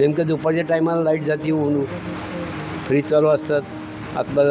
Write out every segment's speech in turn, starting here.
नेमकं दुपारच्या टायमाला लाइट जाते ऊन फ्रीज चालू असतात. आतला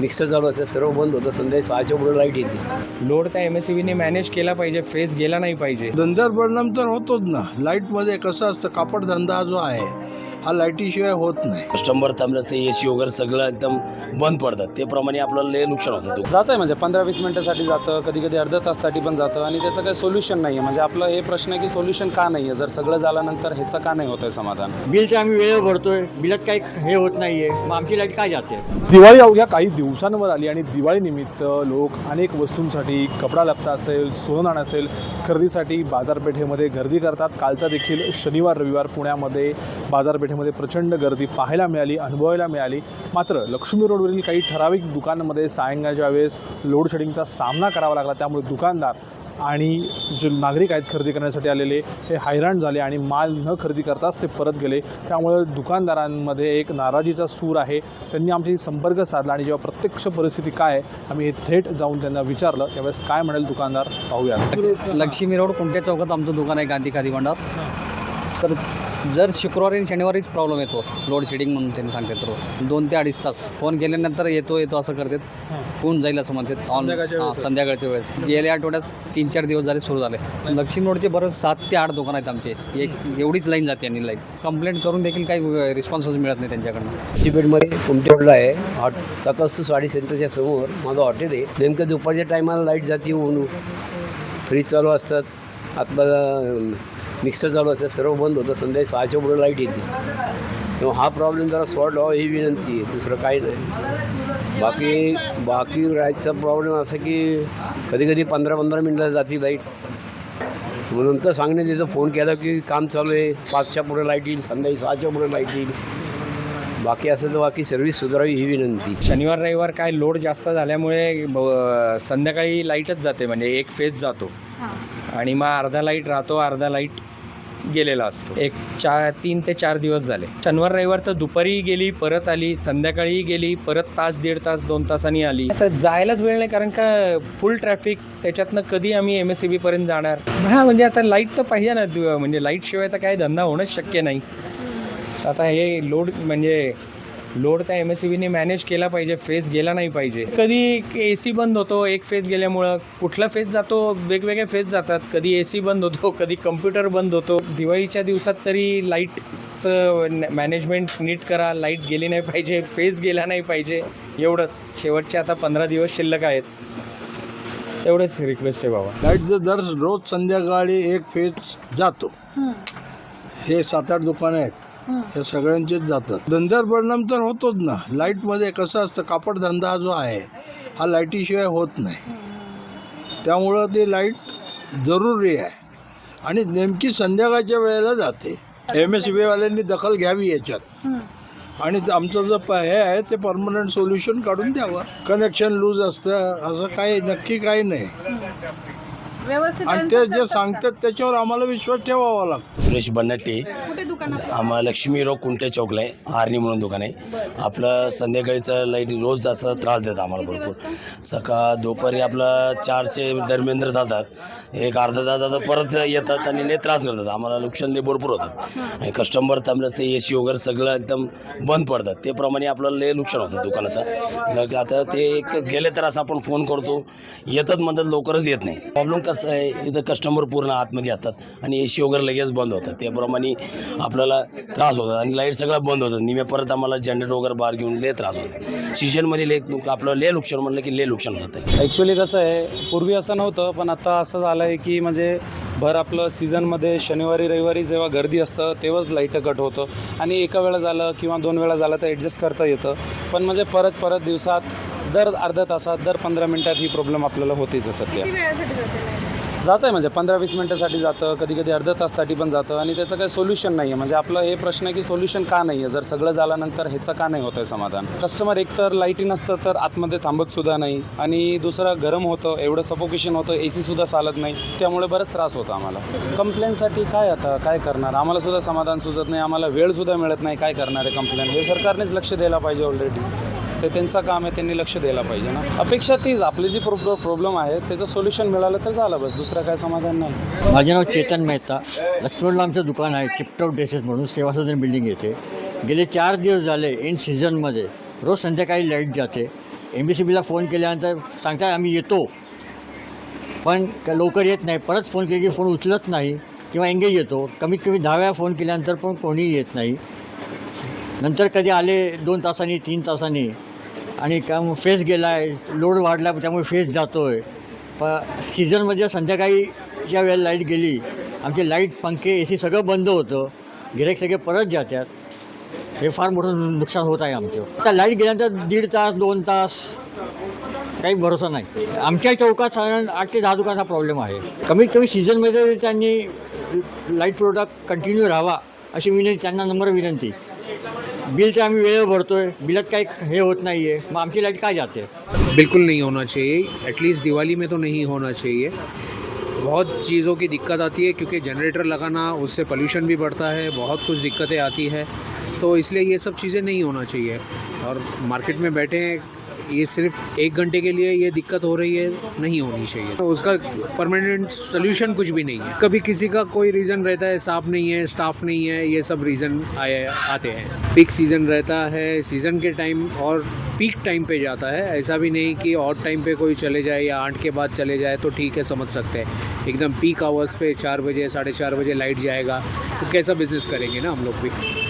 मिक्सर चालू असतात सर्व बंद होतं. संध्याकाळी सहाच्या पुढे लाइट येते. लोड त्या एम एस सी बीने मॅनेज केला पाहिजे फेस गेला नाही पाहिजे. धंद्यावर परिणाम तर होतोच ना. लाईटमध्ये कसं असतं कापड धंदा जो आहे हा लाईटीशिवाय होत नाही. कस्टमर थांबले असते ए सी वगैरे सगळं एकदम बंद पडतात. ते प्रमाणे आपल्याला लय नुकसान होतं जातं आहे म्हणजे पंधरा वीस मिनटासाठी जातं कधी कधी अर्धा ताससाठी पण जातं आणि त्याचं काही सोल्युशन नाही आहे म्हणजे आपलं हे प्रश्न आहे की सोल्युशन का नाही आहे जर सगळं झाल्यानंतर ह्याचं का नाही होत आहे समाधान? बिल तर आम्ही वेळेवर भरतोय. बिलात काही हे होत नाहीये. मग आमची लाइट काय जाते? दिवाळी अवघ्या काही दिवसांवर आली आणि दिवाळीनिमित्त लोक अनेक वस्तूंसाठी कपडा लत्ता असेल सोनं असेल खरेदीसाठी बाजारपेठेमध्ये गर्दी करतात. कालचा देखील शनिवार रविवार पुण्यामध्ये बाजारपेठेमध्ये प्रचंड गर्दी पाहायला मिळाली अनुभवायला मिळाली. मात्र लक्ष्मी रोडवरील काही ठराविक दुकानांमध्ये सायंकाळच्या वेळेस लोड शेडिंगचा सामना करावा लागला त्यामुळे दुकानदार आणि जे नागरिक आहेत खरेदी करण्यासाठी आलेले हे हैराण झाले आणि माल न खरेदी करताच ते परत गेले. त्यामुळे दुकानदारांमध्ये एक नाराजीचा सूर आहे. त्यांनी आमच्याशी संपर्क साधला आणि जेव्हा प्रत्यक्ष परिस्थिती काय आहे आम्ही हे थेट जाऊन त्यांना विचारलं. त्यावेळेस काय म्हणेल दुकानदार? पाहूया लक्ष्मी रोड कोणत्या चौकात आमचं दुकान आहे गांधी खादी भांडार तर जर शुक्रवारी आणि शनिवारीच प्रॉब्लेम येतो लोड शेडिंग म्हणून त्यांनी सांगतात तर. दोन ते अडीच तास. फोन केल्यानंतर येतो येतो असं करतात. होऊन जाईल असं म्हणतात. ऑन संध्याकाळच्या वेळेस? हां, संध्याकाळच्या वेळेस. गेल्या आठवड्यात तीन चार दिवस झाले सुरू झाले. लक्ष्मी रोडचे बरं सात ते आठ दुकान आहेत आमचे. एक एवढीच लाईन जाते आणि लाईन. कंप्लेंट करून देखील काही रिस्पॉन्सच मिळत नाही त्यांच्याकडनं. सिपेटमध्ये कुमटे रोडला आहे. हॉट तथास्तू साडी सेंटरच्या समोर माझं हॉटेल आहे. नेमकं दुपारच्या टायमाला लाइट जाते ऊन फ्रीज चालू असतात. आतला मिक्सर चालू असतात सर्व बंद होतं संध्याकाळी सहाच्या पुढे लाइट येते. तेव्हा हा प्रॉब्लेम जरा सॉल्व व्हावा ही विनंती आहे दुसरं काही नाही. बाकी बाकी राहायचा प्रॉब्लेम असा की कधी कधी पंधरा पंधरा मिनटं जाते लाइट मग नंतर सांगण्यात येतं फोन केला की काम चालू आहे पाचच्या पुढे लाइट येईल संध्याकाळी सहाच्या पुढे लाइट येईल. बाकी असं तर बाकी सर्व्हिस सुधारावी ही विनंती. शनिवार रविवार काय लोड जास्त झाल्यामुळे ब- संध्याकाळी लाईटच जाते म्हणजे एक फेज जातो. आणि मग अर्धा लाइट राहतो अर्धा लाइट गेलेला असतो. एक चार तीन ते चार दिवस झाले. शनिवार रविवार तर दुपारी गेली परत आली संध्याकाळी गेली परत तास दीड तास दोन तासांनी आली. तर जायलाच वेळ नाही कारण का फुल ट्रॅफिक त्याच्यातनं कधी आम्ही एम एस सी बीपर्यंत जाणार? हां म्हणजे आता लाइट तर पाहिजे ना. म्हणजे लाईटशिवाय तर काय धंदा होणंच शक्य नाही. आता हे लोड म्हणजे लोड त्या एम एस सी बीने मॅनेज केला पाहिजे फेज गेला नाही पाहिजे. कधी ए सी बंद होतो एक फेज गेल्यामुळं कुठला फेज जातो वेगवेगळे फेज जातात. कधी ए सी बंद होतो कधी कम्प्युटर बंद होतो. दिवाळीच्या दिवसात तरी लाईटचं मॅनेजमेंट नीट करा लाइट गेली नाही पाहिजे फेज गेला नाही पाहिजे. एवढंच. शेवटचे आता पंधरा दिवस शिल्लक आहेत. तेवढंच रिक्वेस्ट आहे बाबा. लाईटचं दर रोज संध्याकाळी एक फेज जातो. हे सात आठ दुकानं आहेत. त्या सगळ्यांचेच जातात. धंद्यावर परिणाम तर होतोच ना. लाईटमध्ये कसं असतं कापड धंदा जो आहे हा लाईटीशिवाय होत नाही. त्यामुळं ते लाइट जरुरी आहे. आणि नेमकी संध्याकाळच्या वेळेला जाते. एम एस बीवाल्यांनी दखल घ्यावी याच्यात. आणि आमचं जो हे आहे ते परमनंट सोल्युशन काढून द्यावं. कनेक्शन लूज असतं असं काही नक्की काही नाही. व्यवस्थित आणि ते जे सांगतात त्याच्यावर आम्हाला विश्वास ठेवावा लागतो. सुरेश बन्नट्टे कुठे दुकान आम्हाला लक्ष्मी रोग कुंटे चौकला आहे आर्नी म्हणून दुकान आहे. आपलं संध्याकाळीचं लाइट रोज असं त्रास देतं आम्हाला भरपूर. सकाळ दुपारी आपलं चारशे दरम्यान जर जातात एक अर्धा तास जातात परत येतात आणि लय त्रास करतात. आम्हाला नुकसान लय भरपूर होतात. आणि कस्टमर थांबले असते ए सी वगैरे सगळं एकदम बंद पडतात. ते प्रमाणे आपल्याला लय नुकसान होतं दुकानाचं. लग- आता ते एक गेले तर असं आपण फोन करतो. येतात म्हणतात लवकरच येत नाही. प्रॉब्लेम कसं आहे इथं कस्टमर पूर्ण आतमध्ये असतात. आणि ए सी वगैरे लगेच बंद होतात. त्याप्रमाणे आपल्याला त्रास होतात. आणि लाइट सगळं बंद होतं निम्या परत आम्हाला जनरेटर वगैरे बाहेर घेऊन लय त्रास होतो सीजनमध्ये लय आपलं लय नुकसान म्हणलं की लय नुकसान होतं ॲक्च्युली कसं आहे पूर्वी असं नव्हतं पण आता असं झालं आहे की म्हणजे भर आपलं सीझनमध्ये शनिवारी रविवारी जेव्हा गर्दी असतं तेव्हाच लाईटं कट होतं. आणि एका वेळा झालं किंवा दोन वेळा झालं तर ॲडजस्ट करता येतं. पण म्हणजे परत परत दिवसात दर अर्ध्या तासात दर पंधरा मिनटात ही प्रॉब्लेम आपल्याला होतेच आहे सध्या. जातं आहे म्हणजे पंधरा वीस मिनटासाठी जातं कधी कधी अर्धा ताससाठी पण जातं आणि त्याचं काही सोल्युशन नाही आहे म्हणजे आपलं हे प्रश्न आहे की सोल्युशन का नाही आहे जर सगळं झाल्यानंतर ह्याचं का नाही होतं आहे समाधान कस्टमर एकतर लाईटी नसतं तर आतमध्ये थांबत सुद्धा नाही आणि दुसरं गरम होतं एवढं सफोकेशन होतं ए सीसुद्धा चालत नाही. त्यामुळे बरंच त्रास होतो आम्हाला. कंप्लेनसाठी काय आता? काय करणार? आम्हाला सुद्धा समाधान सुचत नाही आम्हाला वेळसुद्धा मिळत नाही काय करणार आहे कंप्लेन हे सरकारनेच लक्ष द्यायला पाहिजे ऑलरेडी ते त्यांचं काम आहे त्यांनी लक्ष द्यायला पाहिजे ना. अपेक्षा तीच आपली जी प्रो प्रॉब्लेम आहे त्याचं सोल्युशन मिळालं तर झालं बस दुसरं काय समाधान नाही. माझे नाव चेतन मेहता. लक्ष्मणला आमचं दुकान आहे चिपटॉप ड्रेसेस म्हणून सेवासदन बिल्डिंग येते. गेले चार दिवस झाले इन सीझनमध्ये रोज संध्याकाळी लाइट जाते. एम बी सी बीला फोन केल्यानंतर सांगतात आम्ही येतो. पण क- लवकर येत नाही. परत फोन केले की फोन उचलत नाही किंवा एंगेज येतो. कमीत कमी दहा वेळा फोन केल्यानंतर पण कोणीही येत नाही. नंतर कधी आले दोन तासांनी तीन तासांनी. आणि काम फेस गेला आहे लोड वाढला त्यामुळे फेस जातो आहे प सीझनमध्ये संध्याकाळीच्या वेळेला लाइट गेली आमचे लाइट पंखे ए सी सगळं बंद होतं. गिराईक सगळे परत जातात हे फार मोठं नुकसान होत आहे आमचं. आता लाइट गेल्यानंतर दीड तास दोन तास काही भरोसा नाही. आमच्या चौकात साधारण आठ ते दहा दुकानाचा प्रॉब्लेम आहे. कमीत कमी सीझनमध्ये त्यांनी लाइट प्रोडक्ट कंटिन्यू राहावा अशी विनंती त्यांना नम्र विनंती. बिल तर आम्ही वेळेवर भरतो आहे बिलात काही हे होत नाही आहे मग आमची लाईट काय जाते? बिल्कुल नहीं होना चाहिए. एटलीस्ट दिवाली में तो नहीं होना चाहिए. बहुत चीज़ों की दिक्कत आती है क्योंकि जनरेटर लगाना, उससे पोल्यूशन भी बढ़ता है, बहुत कुछ दिक्कतें आती है। तो इसलिए ये सब चीज़ें नहीं होना चाहिए। और मार्केट में बैठे हैं ये सिर्फ़ एक घंटे के लिए ये दिक्कत हो रही है, नहीं होनी चाहिए। तो उसका परमानेंट सोल्यूशन कुछ भी नहीं है। कभी किसी का कोई रीज़न रहता है साफ़ नहीं है स्टाफ नहीं है, ये सब रीज़न आए, आते हैं। पीक सीज़न रहता है सीज़न के टाइम और पीक टाइम पे जाता है। ऐसा भी नहीं कि और टाइम पे कोई चले जाए या आठ के बाद चले जाए तो ठीक है, समझ सकते हैं। एकदम पीक आवर्स पे चार बजे, साढ़े चार बजे लाइट जाएगा। तो कैसा बिज़नेस करेंगे ना हम लोग भी?